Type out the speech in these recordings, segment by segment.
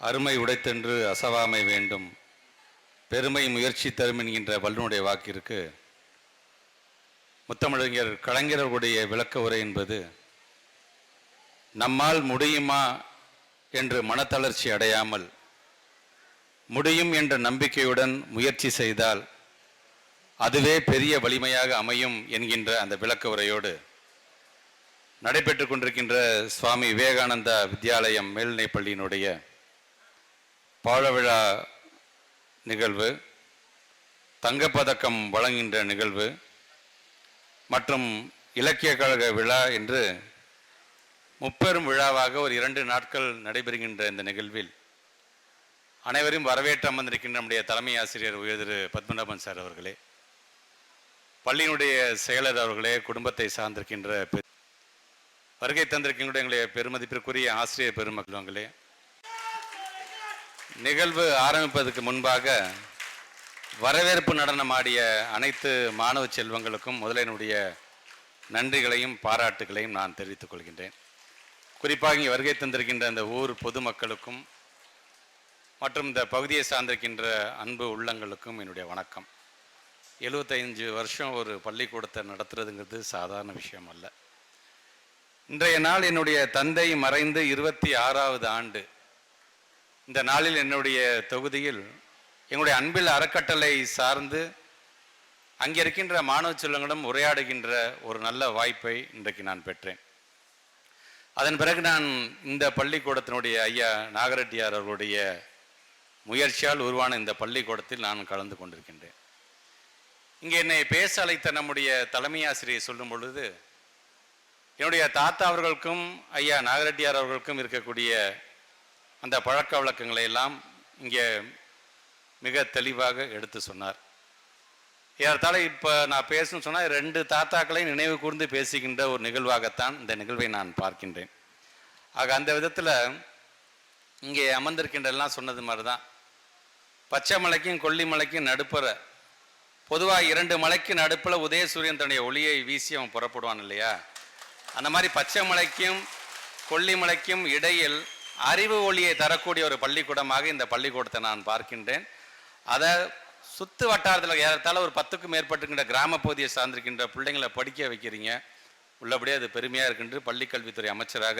அருமை உடைத்தென்று அசவாமை வேண்டும். பெருமை முயற்சி தரும் என்கின்ற வல்லுனுடைய வாக்கிற்கு முத்தமிழறிஞர் கலைஞர்களுடைய விளக்க உரை என்பது நம்மால் முடியுமா என்று மனத்தளர்ச்சி அடையாமல் முடியும் என்ற நம்பிக்கையுடன் முயற்சி செய்தால் அதுவே பெரிய வலிமையாக அமையும் என்கின்ற அந்த விளக்க உரையோடு நடைபெற்று கொண்டிருக்கின்ற சுவாமி விவேகானந்தா வித்யாலயம் மேல்நிலைப் பள்ளியினுடைய பாழவிழா நிகழ்வு தங்கப்பதக்கம் வழங்குகின்ற நிகழ்வு மற்றும் இலக்கிய கழக விழா என்று முப்பெரும் விழாவாக ஒரு இரண்டு நாட்கள் நடைபெறுகின்ற இந்த நிகழ்வில் அனைவரையும் வரவேற்று அமர்ந்திருக்கின்ற நம்முடைய தலைமை ஆசிரியர் உயர் திரு பத்மநாபன் சார் அவர்களே பள்ளியினுடைய செயலர் அவர்களே குடும்பத்தை சார்ந்திருக்கின்ற வருகை தந்திருக்கின்ற எங்களுடைய பெருமதிப்பிற்குரிய ஆசிரியர் பெருமக்களே நிகழ்வு ஆரம்பிப்பதற்கு முன்பாக வரவேற்பு நடனம் ஆடிய அனைத்து மாணவ செல்வங்களுக்கும் முதலினுடைய நன்றிகளையும் பாராட்டுகளையும் நான் தெரிவித்துக் கொள்கின்றேன். குறிப்பாக இங்கே வருகை தந்திருக்கின்ற அந்த ஊர் பொதுமக்களுக்கும் மற்றும் இந்த பகுதியை சார்ந்திருக்கின்ற அன்பு உள்ளங்களுக்கும் என்னுடைய வணக்கம். எழுபத்தைஞ்சு வருஷம் ஒரு பள்ளிக்கூடத்தை நடத்துறதுங்கிறது சாதாரண விஷயம் அல்ல. இன்றைய நாள் என்னுடைய தந்தை மறைந்து இருபத்தி ஆறாவது ஆண்டு இந்த நாளில் என்னுடைய தொகுதியில் எங்களுடைய அன்பில் அறக்கட்டளை சார்ந்து அங்கே இருக்கின்ற மாணவ செல்வங்களிடம் உரையாடுகின்ற ஒரு நல்ல வாய்ப்பை இன்றைக்கு நான் பெற்றேன். அதன் பிறகு நான் இந்த பள்ளிக்கூடத்தினுடைய ஐயா நாகரெட்டியார் அவர்களுடைய முயற்சியால் உருவான இந்த பள்ளிக்கூடத்தில் நான் கலந்து கொண்டிருக்கின்றேன். இங்கே என்னை பேச அழைத்த நம்முடைய தலைமை ஆசிரியர் சொல்லும் பொழுது என்னுடைய தாத்தா அவர்களுக்கும் ஐயா நாகரெட்டியார் அவர்களுக்கும் இருக்கக்கூடிய அந்த பழக்க வழக்கங்களை எல்லாம் இங்கே மிக தெளிவாக எடுத்து சொன்னார். ஏறத்தாழ இப்போ நான் பேசணும்னு சொன்னால் ரெண்டு தாத்தாக்களையும் நினைவு கூர்ந்து பேசுகின்ற ஒரு நிகழ்வாகத்தான் இந்த நிகழ்வை நான் பார்க்கின்றேன். ஆக அந்த விதத்தில் இங்கே அமர்ந்திருக்கின்றெல்லாம் சொன்னது மாதிரி தான் பச்சை மலைக்கும் கொல்லிமலைக்கும் நடுப்புற பொதுவாக இரண்டு மலைக்கு நடுப்பில் உதயசூரியன் தன்னுடைய ஒளியை வீசி அவன் புறப்படுவான் இல்லையா? அந்த மாதிரி பச்சை மலைக்கும் கொல்லிமலைக்கும் இடையில் அறிவு ஒளியை தரக்கூடிய ஒரு பள்ளிக்கூடமாக இந்த பள்ளிக்கூடத்தை நான் பார்க்கின்றேன். அதை சுத்து வட்டாரத்தில் ஏறத்தாழ ஒரு பத்துக்கும் மேற்பட்டுக்கின்ற கிராம பகுதியை சார்ந்திருக்கின்ற பிள்ளைங்களை படிக்க வைக்கிறீங்க. உள்ளபடியே அது பெருமையாக இருக்கின்ற பள்ளிக்கல்வித்துறை அமைச்சராக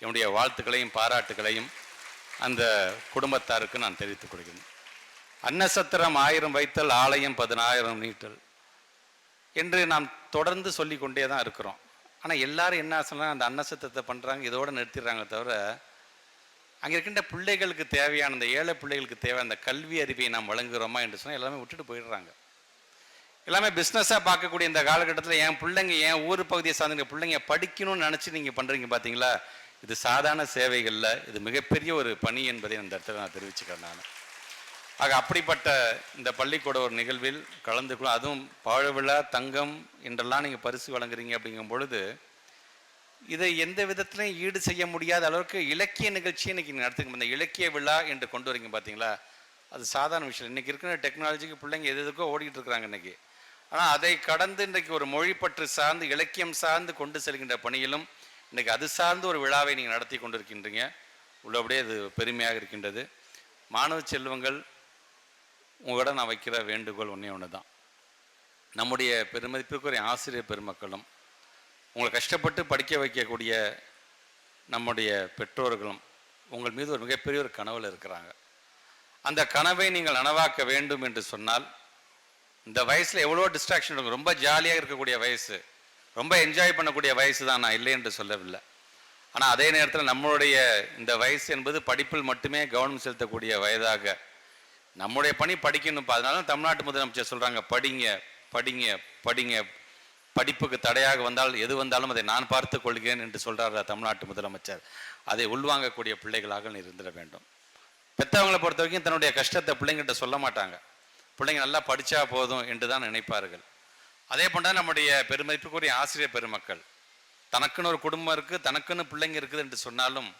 என்னுடைய வாழ்த்துக்களையும் பாராட்டுகளையும் அந்த குடும்பத்தாருக்கு நான் தெரிவித்துக் கொள்கிறேன். அன்னசத்திரம் ஆயிரம் வைத்தல் ஆலயம் பதினாயிரம் நீட்டல் என்று நாம் தொடர்ந்து சொல்லி கொண்டே தான் இருக்கிறோம். ஆனால் எல்லாரும் என்ன சொன்னால் அந்த அன்னசத்திரத்தை பண்ணுறாங்க இதோடு நிறுத்திடுறாங்க தவிர அங்கே இருக்கின்ற பிள்ளைகளுக்கு தேவையான அந்த ஏழை பிள்ளைகளுக்கு தேவையான அந்த கல்வி அறிவை நாம் வழங்குகிறோமா என்று சொன்னால் எல்லாமே விட்டுட்டு போயிடுறாங்க. எல்லாமே பிஸ்னஸாக பார்க்கக்கூடிய இந்த காலகட்டத்தில் என் பிள்ளைங்க என் ஊர் பகுதியை சார்ந்த பிள்ளைங்க படிக்கணும்னு நினச்சி நீங்கள் பண்ணுறீங்க பார்த்தீங்களா இது சாதாரண சேவைகளில் இது மிகப்பெரிய ஒரு பணி என்பதை இந்த இடத்துல நான் தெரிவிச்சுக்கிறேன் நான். ஆக அப்படிப்பட்ட இந்த பள்ளிக்கூட ஒரு நிகழ்வில் கலந்துக்கணும் அதுவும் பாழ விழா தங்கம் என்றெல்லாம் நீங்கள் பரிசு வழங்குறீங்க அப்படிங்கும் பொழுது இதை எந்த விதத்திலையும் ஈடு செய்ய முடியாத அளவுக்கு இலக்கிய நிகழ்ச்சியை இன்னைக்கு நடத்துங்க இந்த இலக்கிய விழா என்று கொண்டு வரீங்க பார்த்தீங்களா அது சாதாரண விஷயம். இன்றைக்கி இருக்கிற டெக்னாலஜிக்கு பிள்ளைங்க எது எதுக்கோ ஓடிட்டு இருக்கிறாங்க இன்றைக்கி ஆனால் அதை கடந்து இன்றைக்கு ஒரு மொழிப்பற்று சார்ந்து இலக்கியம் சார்ந்து கொண்டு செல்கின்ற பணியிலும் இன்றைக்கி அது சார்ந்து ஒரு விழாவை நீங்கள் நடத்தி கொண்டு இருக்கின்றீங்க உள்ளபடியே அது பெருமையாக இருக்கின்றது. மாணவ செல்வங்கள் உங்களோட நான் வைக்கிற வேண்டுகோள் ஒன்றே ஒன்று தான் நம்முடைய பெருமதிப்பிற்குரிய ஆசிரியர் பெருமக்களும் உங்களை கஷ்டப்பட்டு படிக்க வைக்கக்கூடிய நம்முடைய பெற்றோர்களும் உங்கள் மீது ஒரு மிகப்பெரிய ஒரு கனவில் இருக்கிறாங்க. அந்த கனவை நீங்கள் நனவாக்க வேண்டும் என்று சொன்னால் இந்த வயசில் எவ்வளோ டிஸ்ட்ராக்ஷன் இருக்கும். ரொம்ப ஜாலியாக இருக்கக்கூடிய வயசு ரொம்ப என்ஜாய் பண்ணக்கூடிய வயசு தான் நான் இல்லை என்று சொல்லவில்லை. ஆனால் அதே நேரத்தில் நம்மளுடைய இந்த வயசு என்பது படிப்பில் மட்டுமே கவனம் செலுத்தக்கூடிய வயதாக நம்முடைய பணி படிக்கணும். அதனால தமிழ்நாட்டு முதலமைச்சர் சொல்கிறாங்க படிங்க படிங்க படிங்க படிப்புக்கு தடையாக வந்தால் எது வந்தாலும் அதை நான் பார்த்து கொள்கிறேன் என்று சொல்கிறார் தமிழ்நாட்டு முதலமைச்சர். அதை உள்வாங்கக்கூடிய பிள்ளைகளாக இருந்திட வேண்டும். பெற்றவங்களை பொறுத்த வரைக்கும் தன்னுடைய கஷ்டத்தை பிள்ளைங்கிட்ட சொல்ல மாட்டாங்க. பிள்ளைங்க நல்லா படிச்சா போதும் என்று தான் நினைப்பார்கள். அதே போன்ற நம்முடைய பெருமதிப்புக்குரிய ஆசிரியர் பெருமக்கள் தனக்குன்னு ஒரு குடும்பம் இருக்குது தனக்குன்னு பிள்ளைங்க இருக்குது என்று சொன்னாலும்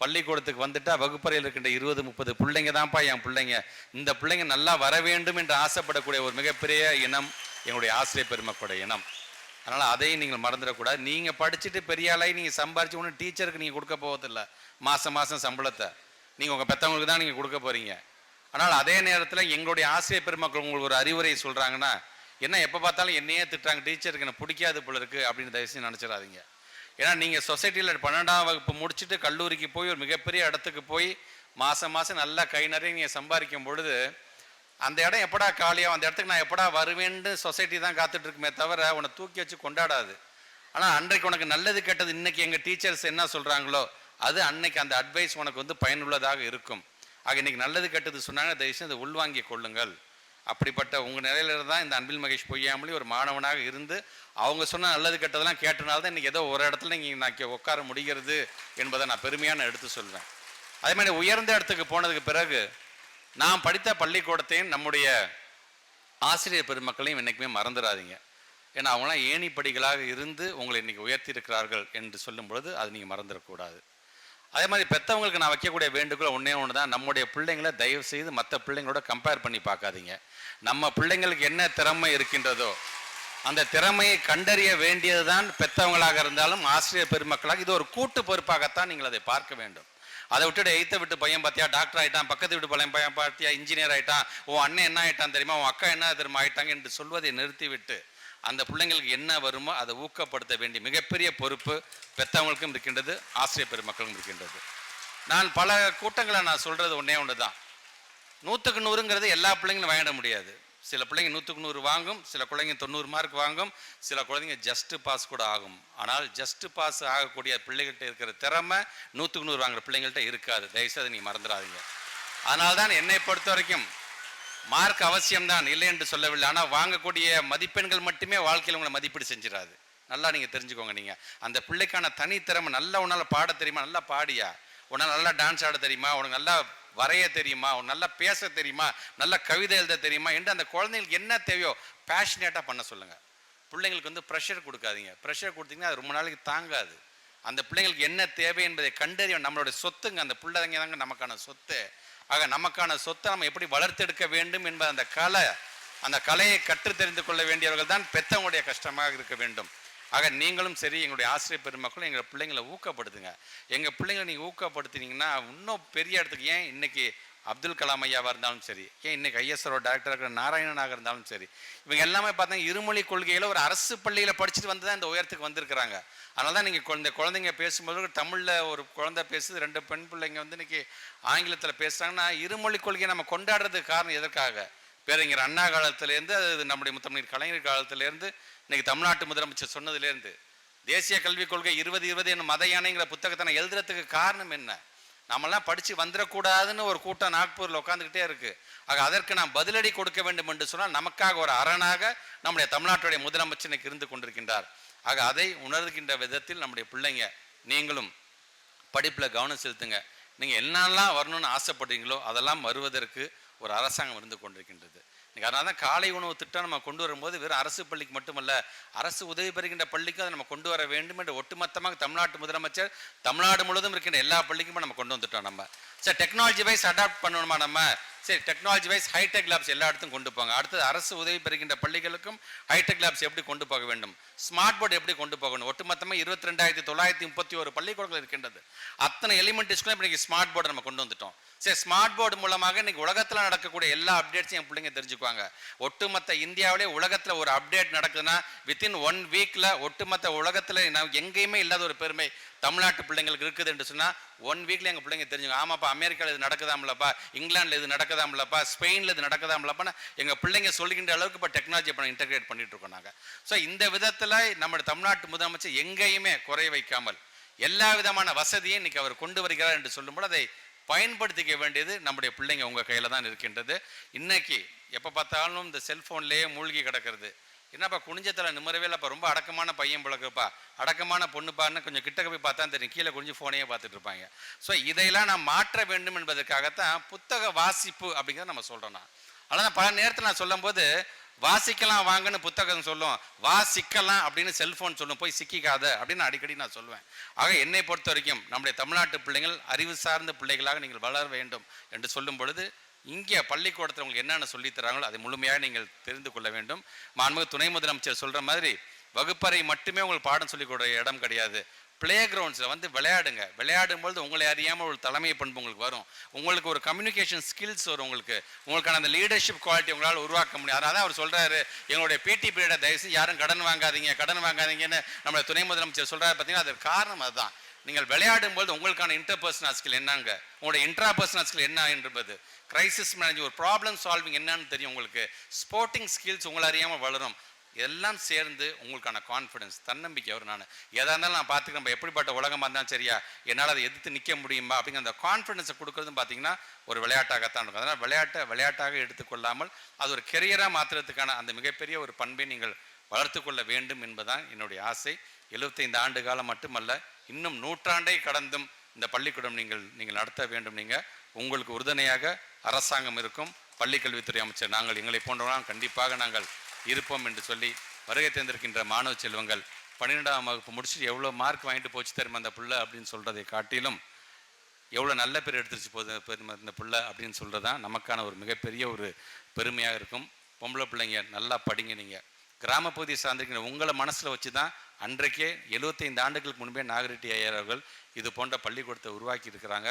பள்ளிக்கூடத்துக்கு வந்துட்டா வகுப்பறையில் இருக்கின்ற இருபது முப்பது பிள்ளைங்க தான்ப்பா என் பிள்ளைங்க. இந்த பிள்ளைங்க நல்லா வர வேண்டும் என்று ஆசைப்படக்கூடிய ஒரு மிகப்பெரிய இனம் எங்களுடைய ஆசிரியர் பெருமக்களுடைய இனம். அதனால் அதையும் நீங்கள் மறந்துடக்கூடாது. நீங்கள் படிச்சுட்டு பெரிய ஆளாகி நீங்கள் சம்பாரிச்சு ஒன்று டீச்சருக்கு நீங்கள் கொடுக்க போவதில்லை மாதம் மாதம் சம்பளத்தை. நீங்கள் உங்கள் பெற்றவங்களுக்கு தான் நீங்கள் கொடுக்க போகிறீங்க ஆனால் அதே நேரத்தில் எங்களுடைய ஆசிரியர் பெருமக்கள் உங்களுக்கு ஒரு அறிவுரை சொல்கிறாங்கன்னா என்ன எப்போ பார்த்தாலும் என்னையே திட்டுறாங்க டீச்சருக்கு எனக்கு பிடிக்காது போல இருக்குது அப்படின்னு தயவுசெய்து நினச்சிடாதீங்க. ஏன்னா நீங்கள் சொசைட்டியில் பன்னெண்டாம் வகுப்பு முடிச்சுட்டு கல்லூரிக்கு போய் ஒரு மிகப்பெரிய இடத்துக்கு போய் மாதம் மாதம் நல்லா கை நிறைய நீங்கள் சம்பாதிக்கும் பொழுது அந்த இடம் எப்படா காலியாக அந்த இடத்துக்கு நான் எப்படா வருவேன்னு சொசைட்டி தான் காத்துட்ருக்குமே தவிர உன்னை தூக்கி வச்சு கொண்டாடாது. ஆனால் அன்றைக்கு உனக்கு நல்லது கெட்டது இன்னைக்கு எங்கள் டீச்சர்ஸ் என்ன சொல்கிறாங்களோ அது அன்னைக்கு அந்த அட்வைஸ் உனக்கு வந்து பயனுள்ளதாக இருக்கும். ஆக இன்றைக்கி நல்லது கெட்டது சொன்னாங்க தயவுசெய்து அதை உள்வாங்கிக் கொள்ளுங்கள். அப்படிப்பட்ட உங்கள் நிலையில தான் இந்த அன்பில் மகேஷ் பொய்யாமலி ஒரு மாணவனாக இருந்து அவங்க சொன்ன நல்லது கெட்டதெல்லாம் கேட்டனால தான் இன்றைக்கி ஏதோ ஒரு இடத்துல நீங்கள் நான் உட்கார முடிகிறது என்பதை நான் பெருமையாக நான் எடுத்து சொல்வேன். அதே மாதிரி உயர்ந்த இடத்துக்கு போனதுக்கு பிறகு நான் படித்த பள்ளிக்கூடத்தையும் நம்முடைய ஆசிரியர் பெருமக்களையும் என்றைக்குமே மறந்துடாதீங்க. ஏன்னா அவங்களாம் ஏணிப்படிகளாக இருந்து உங்களை இன்றைக்கி உயர்த்தியிருக்கிறார்கள் என்று சொல்லும் பொழுது அது நீங்கள் மறந்துடக்கூடாது. அதே மாதிரி பெற்றவங்களுக்கு நான் வைக்கக்கூடிய வேண்டுகோள் ஒன்றே ஒன்று தான். நம்முடைய பிள்ளைங்களை தயவு செய்து மற்ற பிள்ளைங்களோட கம்பேர் பண்ணி பார்க்காதீங்க. நம்ம பிள்ளைங்களுக்கு என்ன திறமை இருக்கின்றதோ அந்த திறமையை கண்டறிய வேண்டியது தான் பெற்றவங்களாக இருந்தாலும் ஆசிரியர் பெருமக்களாக. இது ஒரு கூட்டு பொறுப்பாகத்தான் நீங்கள் அதை பார்க்க வேண்டும். அதை விட்டுட்டு எய்த்த விட்டு பையன் பார்த்தியா? டாக்டர் ஆயிட்டான் பக்கத்து வீட்டு பையன் பையன் பார்த்தியா? இன்ஜினியர் ஆயிட்டான். உன் அண்ணன் என்ன ஆயிட்டான் தெரியுமா? உன் அக்கா என்ன தெரியுமா ஆயிட்டாங்க என்று சொல்வதை நிறுத்திவிட்டு அந்த பிள்ளைங்களுக்கு என்ன வருமோ அதை ஊக்கப்படுத்த வேண்டிய மிகப்பெரிய பொறுப்பு பெற்றவங்களுக்கும் இருக்கின்றது ஆசிரியர் பெருமக்களுக்கும் இருக்கின்றது. நான் பல கூட்டங்களை நான் சொல்கிறது ஒன்றே ஒன்று தான் நூற்றுக்கு நூறுங்கிறது எல்லா பிள்ளைங்களும் வாங்கிட முடியாது. சில பிள்ளைங்க நூற்றுக்கு நூறு வாங்கும் சில குழந்தைங்க தொண்ணூறு மார்க் வாங்கும் சில குழந்தைங்க ஜஸ்ட் பாஸ் கூட ஆகும். ஆனால் ஜஸ்ட் பாஸ் ஆகக்கூடிய பிள்ளைகள்கிட்ட இருக்கிற திறமை நூற்றுக்கு நூறு வாங்குற பிள்ளைங்கள்ட்ட இருக்காது. தயவுசெய்து அதை நீங்கள் மறந்துடாதீங்க. அதனால தான் என்னை பொறுத்த வரைக்கும் மார்க் அவசியம்தான் இல்லை என்று சொல்லவில்லை. ஆனால் வாங்கக்கூடிய மதிப்பெண்கள் மட்டுமே வாழ்க்கையில் உங்களை மதிப்பீடு செஞ்சிடாது. நல்லா நீங்கள் தெரிஞ்சுக்கோங்க நீங்கள் அந்த பிள்ளைக்கான தனித்திறமை நல்லா உன்னால் பாட தெரியுமா? நல்லா பாடியா? உன்னால் நல்லா டான்ஸ் ஆட தெரியுமா? உனக்கு நல்லா வரைய தெரியுமா? நல்லா பேச தெரியுமா? நல்லா கவிதை எழுத தெரியுமா? என்று அந்த குழந்தைங்களுக்கு என்ன தேவையோ பேஷனேட்டாக பண்ண சொல்லுங்கள் பிள்ளைங்களுக்கு வந்து ப்ரெஷர் கொடுக்காதீங்க. ப்ரெஷர் கொடுத்தீங்கன்னா அது ரொம்ப நாளைக்கு தாங்காது. அந்த பிள்ளைங்களுக்கு என்ன தேவை என்பதை கண்டறிய நம்மளுடைய சொத்துங்க. அந்த பிள்ளைங்க தாங்க நமக்கான சொத்து. ஆக நமக்கான சொத்தை நம்ம எப்படி வளர்த்தெடுக்க வேண்டும் என்பது அந்த கலை அந்த கலையை கற்று தெரிந்து கொள்ள வேண்டியவர்கள் தான் பெற்றவங்களுடைய கஷ்டமாக இருக்க வேண்டும். ஆக நீங்களும் சரி எங்களுடைய ஆசிரியர் பெருமக்களும் எங்கள் பிள்ளைங்களை ஊக்கப்படுத்துங்க. எங்கள் பிள்ளைங்களை நீங்கள் ஊக்கப்படுத்தினீங்கன்னா இன்னும் பெரிய இடத்துக்கு ஏன் இன்றைக்கி அப்துல் கலாம் ஐயாவாக இருந்தாலும் சரி ஏன் இன்றைக்கி ஐஎஸ்ஆர்ஓ டாக்டர் இருக்கிற நாராயணனாக இருந்தாலும் சரி இவங்க எல்லாமே பார்த்தீங்கன்னா இருமொழி கொள்கையில் ஒரு அரசு பள்ளியில் படிச்சுட்டு வந்து தான் இந்த உயரத்துக்கு வந்திருக்கிறாங்க. அதனால தான் நீங்கள் குழந்தை குழந்தைங்க பேசும்போது தமிழில் ஒரு குழந்தை பேசுது ரெண்டு பெண் பிள்ளைங்க வந்து இன்றைக்கி ஆங்கிலத்தில் பேசுகிறாங்கன்னா இருமொழி கொள்கையை நம்ம கொண்டாடுறதுக்கு காரணம் எதற்காக? பேரறிஞர் அண்ணா காலத்திலேருந்து அது நம்முடைய முத்தமிழ் கலைஞர் காலத்திலேருந்து இன்னைக்கு தமிழ்நாட்டு முதலமைச்சர் சொன்னதுலேருந்து தேசிய கல்விக் கொள்கை இருபது இருபது என்னும் மத யானைங்கிற புத்தகத்தை நான் எழுதுறதுக்கு காரணம் என்ன? நம்மளாம் படித்து வந்துடக்கூடாதுன்னு ஒரு கூட்டம் நாக்பூரில் உட்காந்துக்கிட்டே இருக்கு. ஆக அதற்கு நாம் பதிலடி கொடுக்க வேண்டும் என்று சொன்னால் நமக்காக ஒரு அரணாக நம்முடைய தமிழ்நாட்டுடைய முதலமைச்சர் இன்னைக்கு இருந்து கொண்டிருக்கின்றார். ஆக அதை உணர்கின்ற விதத்தில் நம்முடைய பிள்ளைங்க நீங்களும் படிப்பில் கவனம் செலுத்துங்க. நீங்கள் என்னெல்லாம் வரணும்னு ஆசைப்படுறீங்களோ அதெல்லாம் வருவதற்கு ஒரு அரசாங்கம் இருந்து கொண்டிருக்கின்றது. இன்னைக்கு அதனால தான் காலை உணவு திட்டம் நம்ம கொண்டு வரும்போது வெறும் அரசு பள்ளிக்கு மட்டுமல்ல அரசு உதவி பெறுகின்ற பள்ளிக்கும் அதை நம்ம கொண்டு வர வேண்டும் என்று ஒட்டுமொத்தமாக தமிழ்நாட்டு முதலமைச்சர் தமிழ்நாடு முழுவதும் இருக்கின்ற எல்லா பள்ளிக்குமே நம்ம கொண்டு வந்துட்டோம் நம்ம. சரி டெக்னாலஜி வைஸ் அடாப்ட் பண்ணணுமா நம்ம? சரி டெக்னாலஜி வைஸ் ஹைடெக் லேப்ஸ் எல்லா இடத்துக்கும் கொண்டு போங்க. அடுத்தது அரசு உதவி பெறுகின்ற பள்ளிகளுக்கும் ஹைடெக் லேப்ஸ் எப்படி கொண்டு போக வேண்டும்? ஸ்மார்ட் போர்டு எப்படி கொண்டு போகணும்? ஒட்டுமொத்தமாக இருபத்தி ரெண்டாயிரத்தி தொள்ளாயிரத்தி முப்பத்தி ஒரு பள்ளிக்கூடங்கள் இருக்கின்றது. அத்தனை எலிமெண்ட்ரி ஸ்கூலும் இன்றைக்கி ஸ்மார்ட் போர்டு நம்ம கொண்டு வந்துட்டோம். சரி ஸ்மார்ட் போர்டு மூலமாக இன்னைக்கு உலகத்தில் நடக்கக்கூடிய எல்லா அப்டேட்ஸையும் என் பிள்ளைங்க தெரிஞ்சுக்குவாங்க. ஒட்டுமொத்த இந்தியாவிலே உலகத்தில் ஒரு அப்டேட் நடக்குதுன்னா வித்தின் ஒன் வீக்கில் ஒட்டுமொத்த உலகத்தில் எங்கேயுமே இல்லாத ஒரு பெருமை தமிழ்நாட்டு பிள்ளைங்களுக்கு இருக்குது என்று சொன்னால் ஒன் வீக்கில் எங்கள் பிள்ளைங்க தெரிஞ்சுங்க ஆமாப்பா அமெரிக்காவில் இது நடக்குதாம்லப்பா இங்கிலாண்டில் இது நடக்குதாம்லப்பா ஸ்பெயினில் இது நடக்குதாம்லப்பான்னு எங்கள் பிள்ளைங்க சொல்லுகின்ற அளவுக்கு இப்போ டெக்னாலஜி இப்போ இன்டகிரேட் பண்ணிட்டு இருக்கோம் நாங்கள் ஸோ இந்த விதத்தில் நம்ம தமிழ்நாட்டு முதலமைச்சர் எங்கேயுமே குறை வைக்காமல் எல்லா விதமான வசதியும் இன்னைக்கு அவர் கொண்டு வருகிறார் என்று சொல்லும்போது அதை பயன்படுத்திக்க வேண்டியது நம்முடைய பிள்ளைங்க உங்கள் கையில் தான் இருக்கின்றது. இன்னைக்கு எப்போ பார்த்தாலும் இந்த செல்ஃபோன்லேயே மூழ்கி கிடக்கிறது. என்னப்பா குனிஞ்சத்தில் நிம்மறவே இல்லைப்பா. ரொம்ப அடக்கமான பையன் பிழக்குப்பா அடக்கமான பொண்ணுப்பான்னு கொஞ்சம் கிட்டக்க போய் பார்த்தா தெரியும். கீழே குனிஞ்சு ஃபோனையே பார்த்துட்டு இருப்பாங்க. ஸோ இதையெல்லாம் நான் மாற்ற வேண்டும் என்பதற்காகத்தான் புத்தக வாசிப்பு அப்படிங்கிறத நம்ம சொல்கிறோம் நான். ஆனால் பல நேரத்தில் நான் சொல்லும்போது வாசிக்கலாம் வாங்கன்னு புத்தகம் சொல்லும். வாசிக்கலாம் அப்படின்னு செல்ஃபோன் சொல்லும். போய் சிக்கிக்காத அப்படின்னு அடிக்கடி நான் சொல்லுவேன். ஆக என்னை பொறுத்த வரைக்கும் நம்முடைய தமிழ்நாட்டு பிள்ளைகள் அறிவு சார்ந்த பிள்ளைகளாக நீங்கள் வளர வேண்டும் என்று சொல்லும் பொழுது இங்கே பள்ளிக்கூடத்தில் உங்களுக்கு என்னென்ன சொல்லித் தராங்களோ அதை முழுமையாக நீங்கள் தெரிந்து கொள்ள வேண்டும். மாண்புமிகு துணை முதலமைச்சர் சொல்கிற மாதிரி வகுப்பறை மட்டுமே உங்களுக்கு பாடம் சொல்லிக் கொடுற இடம் கிடையாது. பிளே கிரவுண்ட்ஸில் வந்து விளையாடுங்க. விளையாடும்பொழுது உங்களை அறியாமல் ஒரு தலைமை பண்பு உங்களுக்கு வரும். உங்களுக்கு ஒரு கம்யூனிகேஷன் ஸ்கில்ஸ் வரும் உங்களுக்கு. உங்களுக்கான அந்த லீடர்ஷிப் குவாலிட்டி உங்களால் உருவாக்க முடியும். அதனால தான் அவர் சொல்கிறாரு எங்களுடைய பிடி பீரியடை தயவுசு யாரும் கடன் வாங்காதீங்க கடன் வாங்காதீங்கன்னு நம்மளோட துணை முதலமைச்சர் சொல்கிறாரு பார்த்தீங்கன்னா அதுக்கு காரணம் அதுதான். நீங்கள் விளையாடும் போது உங்களுக்கான இன்டர்பர்சனல் ஸ்கில் என்னங்க? உங்களுடைய இன்ட்ராபர்சனல் ஸ்கில் என்ன என்பது? கிரைசிஸ் மேனேஜ் ஒரு ப்ராப்ளம் சால்விங் என்னன்னு தெரியும் உங்களுக்கு. ஸ்போர்ட்டிங் ஸ்கில்ஸ் உங்களை அறியாமல் வளரும். எல்லாம் சேர்ந்து உங்களுக்கான கான்ஃபிடன்ஸ் தன்னம்பிக்கை வரும் நான். எதாக இருந்தாலும் நான் பார்த்துக்கிறேன் நம்ம எப்படிப்பட்ட உலகமாக இருந்தாலும் சரியா என்னால் அதை எதிர்த்து நிற்க முடியுமா? அப்படிங்கிற அந்த கான்ஃபிடன்ஸை கொடுக்குறதும் பார்த்தீங்கன்னா ஒரு விளையாட்டாகத்தான் இருக்கும். அதனால் விளையாட்டை விளையாட்டாக எடுத்துக்கொள்ளாமல் அது ஒரு கெரியராக மாற்றுறதுக்கான அந்த மிகப்பெரிய ஒரு பண்பை நீங்கள் வளர்த்து கொள்ள வேண்டும் என்பதுதான் என்னுடைய ஆசை. எழுபத்தைந்து ஆண்டு காலம் மட்டுமல்ல இன்னும் நூற்றாண்டை கடந்தும் இந்த பள்ளிக்கூடம் நீங்கள் நீங்கள் நடத்த வேண்டும். நீங்கள் உங்களுக்கு உறுதுணையாக அரசாங்கம் இருக்கும். பள்ளிக்கல்வித்துறை அமைச்சர் நாங்கள் எங்களை போன்றவர்கள் கண்டிப்பாக நாங்கள் இருப்போம் என்று சொல்லி வருகை தந்திருக்கின்ற மாணவ செல்வங்கள் பன்னிரெண்டாம் வகுப்பு முடிச்சுட்டு எவ்வளோ மார்க் வாங்கிட்டு போச்சு தெரியுமா அந்த புள்ள அப்படின்னு சொல்கிறதை காட்டிலும் எவ்வளோ நல்ல பேர் எடுத்துருச்சு போது இந்த புள்ள அப்படின்னு சொல்கிறது தான் நமக்கான ஒரு மிகப்பெரிய ஒரு பெருமையாக இருக்கும். பொம்பளை பிள்ளைங்க நல்லா படிங்க நீங்கள் கிராமப்பகுதியை சார்ந்திருக்கிற உங்களை மனசில் வச்சு தான் அன்றைக்கே எழுபத்தைந்து ஆண்டுகளுக்கு முன்பே நாகரெட்டி ஐயர் அவர்கள் இது போன்ற பள்ளிக்கூடத்தை உருவாக்கி இருக்கிறாங்க.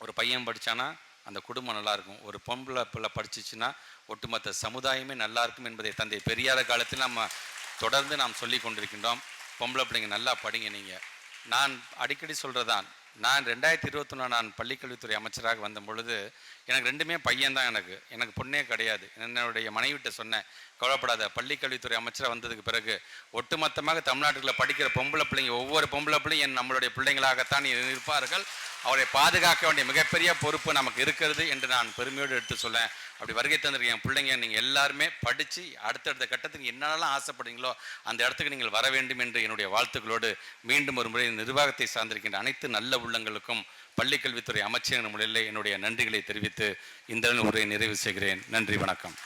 ஒரு பையன் படித்தானா அந்த குடும்பம் நல்லாயிருக்கும் ஒரு பொம்பளை பிள்ளை படிச்சிச்சுன்னா ஒட்டுமொத்த சமுதாயமே நல்லா இருக்கும் என்பதை தந்தை பெரியார காலத்தில் நம்ம தொடர்ந்து நாம் சொல்லி கொண்டிருக்கின்றோம். பொம்பளை பிள்ளைங்க நல்லா படிங்க நீங்கள் நான் அடிக்கடி சொல்கிறதான் நான் ரெண்டாயிரத்தி இருபத்தொன்று நான் பள்ளிக்கல்வித்துறை அமைச்சராக வந்த பொழுது எனக்கு ரெண்டுமே பையன்தான் எனக்கு. எனக்கு பொண்ணே கிடையாது. என்னுடைய மனைவிட்ட சொன்னேன் கவலைப்படாத பள்ளிக்கல்வித்துறை அமைச்சராக வந்ததுக்கு பிறகு ஒட்டுமொத்தமாக தமிழ்நாட்டுக்குள்ள படிக்கிற பொம்பளை பிள்ளைங்க ஒவ்வொரு பொம்பளை பிள்ளையும் என் நம்மளுடைய பிள்ளைங்களாகத்தான் இருப்பார்கள். அவரை பாதுகாக்க வேண்டிய மிகப்பெரிய பொறுப்பு நமக்கு இருக்கிறது என்று நான் பெருமையோடு எடுத்து சொல்லேன் அப்படி வருகை தந்திருக்க என் பிள்ளைங்க நீங்கள் எல்லாருமே படித்து அடுத்தடுத்த கட்டத்துக்கு என்னென்னலாம் ஆசைப்படுறீங்களோ அந்த இடத்துக்கு நீங்கள் வர வேண்டும் என்று என்னுடைய வாழ்த்துக்களோடு மீண்டும் ஒரு முறை நிர்வாகத்தை சார்ந்திருக்கின்ற அனைத்து நல்ல உள்ளங்களுக்கும் பள்ளிக்கல்வித்துறை அமைச்சர் முறையில் என்னுடைய நன்றிகளை தெரிவித்து இந்த உரையை நிறைவு செய்கிறேன். நன்றி வணக்கம்.